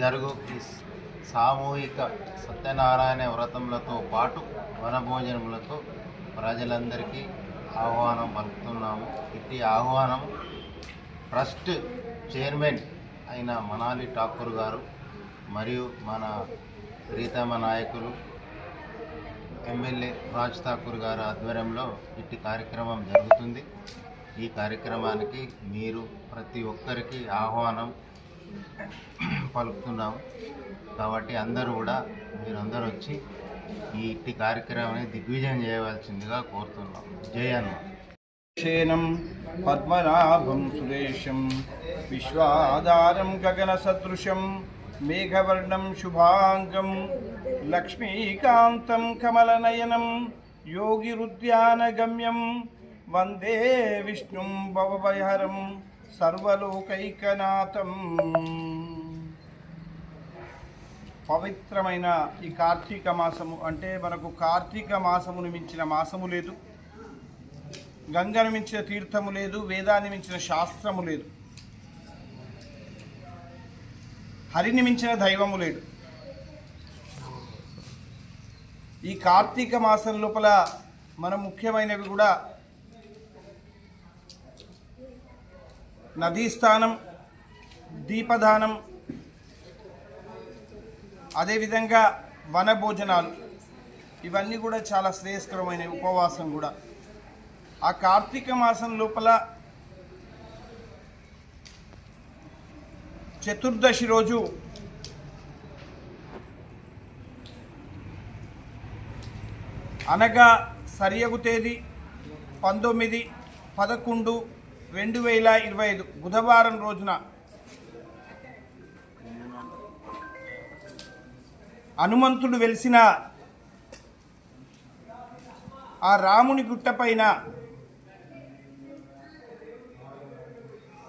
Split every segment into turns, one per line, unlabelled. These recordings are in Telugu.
జరుగు సామూహిక సత్యనారాయణ వ్రతములతో పాటు వనభోజనములతో ప్రజలందరికీ ఆహ్వానం పలుకుతున్నాము. ఇట్టి ఆహ్వానం ట్రస్ట్ చైర్మన్ అయిన మనాలి ఠాకూర్ గారు మరియు మన ప్రీతమ నాయకులు ఎమ్మెల్యే రాజ్ ఠాకూర్ గారి ఆధ్వర్యంలో ఇట్టి కార్యక్రమం జరుగుతుంది. ఈ కార్యక్రమానికి మీరు ప్రతి ఒక్కరికి ఆహ్వానం పలుకుతున్నాము. కాబట్టి అందరూ కూడా మీరందరూ వచ్చి ఈ ఇట్టి కార్యక్రమాన్ని దిగ్విజయం చేయవలసిందిగా కోరుతున్నాం జై
శేనం పద్మనాభం సురేశం విశ్వాధారం గగనసదృశం మేఘవర్ణం శుభాంగం లక్ష్మీకాంతం కమలనయనం యోగిరుద్యానగమ్యం వందే విష్ణుం భవభయహరం. సర్వలోకైకనాథం. పవిత్రమైన ఈ కార్తీక మాసము అంటే మనకు కార్తీక మాసమును మించిన మాసము లేదు. గంగను మించిన తీర్థము లేదు వేదాన్ని మించిన శాస్త్రము లేదు. హరిని మించిన దైవము లేడు ఈ కార్తీక మాసం లోపల మన ముఖ్యమైనవి కూడా నదీ స్థానం దీపదానం అదేవిధంగా వనభోజనాలు. ఇవన్నీ కూడా చాలా శ్రేయస్కరమైన ఉపవాసం కూడా. ఆ కార్తీక మాసం లోపల చతుర్దశి రోజు అనగా సరియగు తేదీ పంతొమ్మిది పదకొండు రెండు వేల ఇరవై ఐదు బుధవారం రోజున హనుమంతుడు వెలిసిన ఆ రాముని గుట్టపైన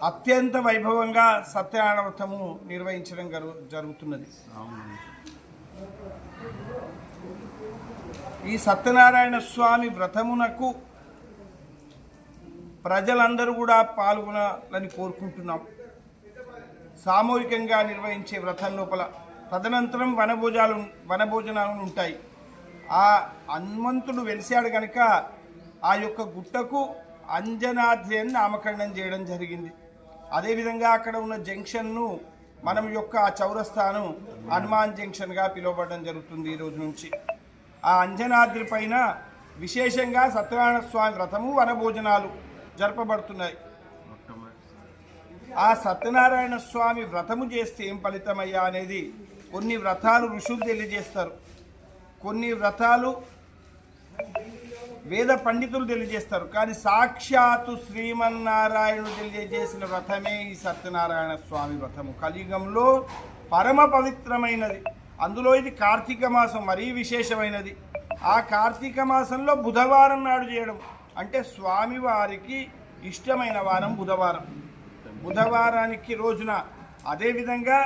అత్యంత వైభవంగా సత్యనారాయణ వ్రతము నిర్వహించడం జరుగుతున్నది. ఈ సత్యనారాయణ స్వామి వ్రతమునకు ప్రజలందరూ కూడా పాల్గొనాలని కోరుకుంటున్నాం. సామూహికంగా నిర్వహించే వ్రతం లోపల తదనంతరం వనభోజాలు వనభోజనాలు ఉంటాయి. ఆ హనుమంతుడు వెలిసాడు కనుక ఆ యొక్క గుట్టకు అంజనాద్రి అని నామకరణం చేయడం జరిగింది. అదేవిధంగా అక్కడ ఉన్న జంక్షన్ను మనం యొక్క ఆ చౌరస్తాను హనుమాన్ జంక్షన్గా పిలువబడడం జరుగుతుంది ఈ రోజు నుంచి. ఆ అంజనాద్రి పైన విశేషంగా సత్యనారాయణ స్వామి వ్రతము వనభోజనాలు జరపబడుతున్నాయి. ఆ సత్యనారాయణ స్వామి వ్రతము చేస్తే ఏం ఫలితమయ్యా అనేది కొన్ని వ్రతాలు ఋషులు తెలియజేస్తారు. కొన్ని వ్రతాలు వేద పండితులు తెలియజేస్తారు. కానీ సాక్షాత్తు శ్రీమన్నారాయణుడు తెలియజేసిన వ్రతమే ఈ సత్యనారాయణ స్వామి వ్రతము. కలియుగంలో పరమ పవిత్రమైనది. అందులో ఇది కార్తీక మాసం మరీ విశేషమైనది. ఆ కార్తీక మాసంలో బుధవారం నాడు చేయడం. అంటే స్వామివారికి ఇష్టమైన వారం బుధవారం. బుధవారానికి రోజున అదేవిధంగా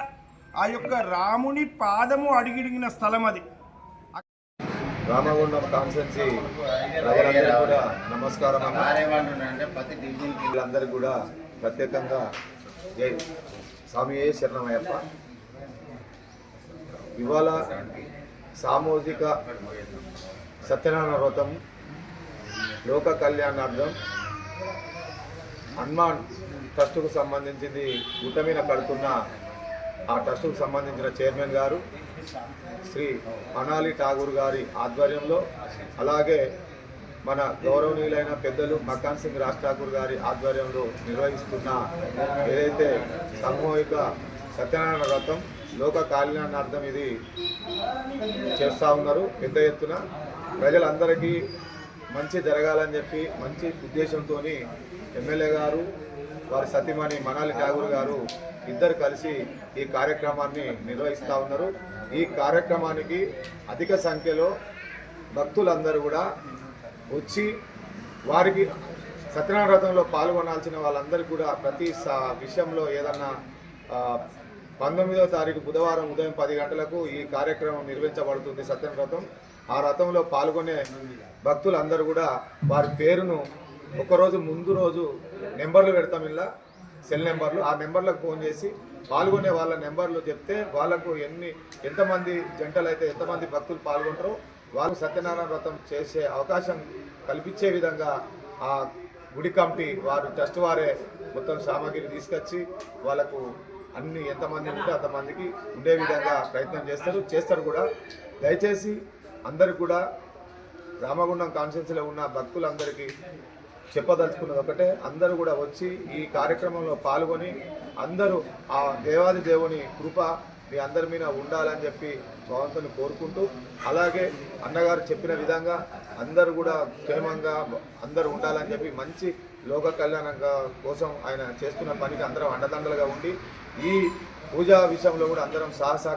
ఆ యొక్క రాముని పాదము అడిగిడిగిన స్థలం అది.
రామగుండం కాన్స్టెన్సీ కూడా నమస్కారం వీళ్ళందరికీ కూడా ప్రత్యేకంగా జై స్వామి శరణమయ్యప్ప. ఇవాళ సామూహిక సత్యనారాయణ వ్రతం లోక కళ్యాణార్థం హనుమాన్ ట్రస్టుకు సంబంధించింది గుట్ట మీద కడుతున్న ఆ ట్రస్టుకు సంబంధించిన చైర్మన్ గారు శ్రీ అనాలి ఠాగూర్ గారి ఆధ్వర్యంలో అలాగే మన గౌరవనీయులైన పెద్దలు మకాన్ సింగ్ రాజ్ ఠాకూర్ గారి ఆధ్వర్యంలో నిర్వహిస్తున్న ఏదైతే సామూహిక సత్యనారాయణ వ్రతం లోక కళ్యాణార్థం ఇది చేస్తూ ఉన్నారు. పెద్ద ఎత్తున ప్రజలందరికీ మంచి జరగాలని చెప్పి మంచి ఉద్దేశంతో ఎమ్మెల్యే గారు వారి సతీమణి మనాలి ఠాగూర్ గారు ఇద్దరు కలిసి ఈ కార్యక్రమాన్ని నిర్వహిస్తూ ఉన్నారు. ఈ కార్యక్రమానికి అధిక సంఖ్యలో భక్తులందరూ కూడా వచ్చి వారికి సత్యనారాయణ వ్రతంలో పాల్గొనాల్సిన వాళ్ళందరికీ కూడా ప్రతి విషయంలో ఏదన్నా పంతొమ్మిదవ తారీఖు బుధవారం ఉదయం పది గంటలకు ఈ కార్యక్రమం నిర్వహించబడుతుంది సత్యం వ్రతం. ఆ రథంలో పాల్గొనే భక్తులందరూ కూడా వారి పేరును ఒకరోజు ముందు రోజు నెంబర్లు పెడతాం ఇలా సెల్ నెంబర్లు. ఆ నెంబర్లకు ఫోన్ చేసి పాల్గొనే వాళ్ళ నెంబర్లు చెప్తే వాళ్ళకు ఎన్ని ఎంతమంది జంటలు అయితే ఎంతమంది భక్తులు పాల్గొంటారో వాళ్ళు సత్యనారాయణ వ్రతం చేసే అవకాశం కల్పించే విధంగా ఆ గుడి కమిటీ వారు ట్రస్ట్ వారే మొత్తం సామాగ్రి తీసుకొచ్చి వాళ్ళకు అన్ని ఎంతమంది ఉంటే అంతమందికి ఉండే విధంగా ప్రయత్నం చేస్తారు. చేస్తారు కూడా. దయచేసి అందరు కూడా రామగుండం కాన్స్టిట్యున్సీలో ఉన్న భక్తులందరికీ చెప్పదలుచుకున్నది ఒకటే. అందరూ కూడా వచ్చి ఈ కార్యక్రమంలో పాల్గొని అందరూ ఆ దేవాది దేవుని కృప మీ అందరి మీద ఉండాలని చెప్పి భగవంతుని కోరుకుంటూ అలాగే అన్నగారు చెప్పిన విధంగా అందరూ కూడా క్షేమంగా అందరూ ఉండాలని చెప్పి మంచి లోక కళ్యాణంగా కోసం ఆయన చేస్తున్న పనికి అందరం అండదండలుగా ఉండి ఈ పూజా విషయంలో కూడా అందరం సాహస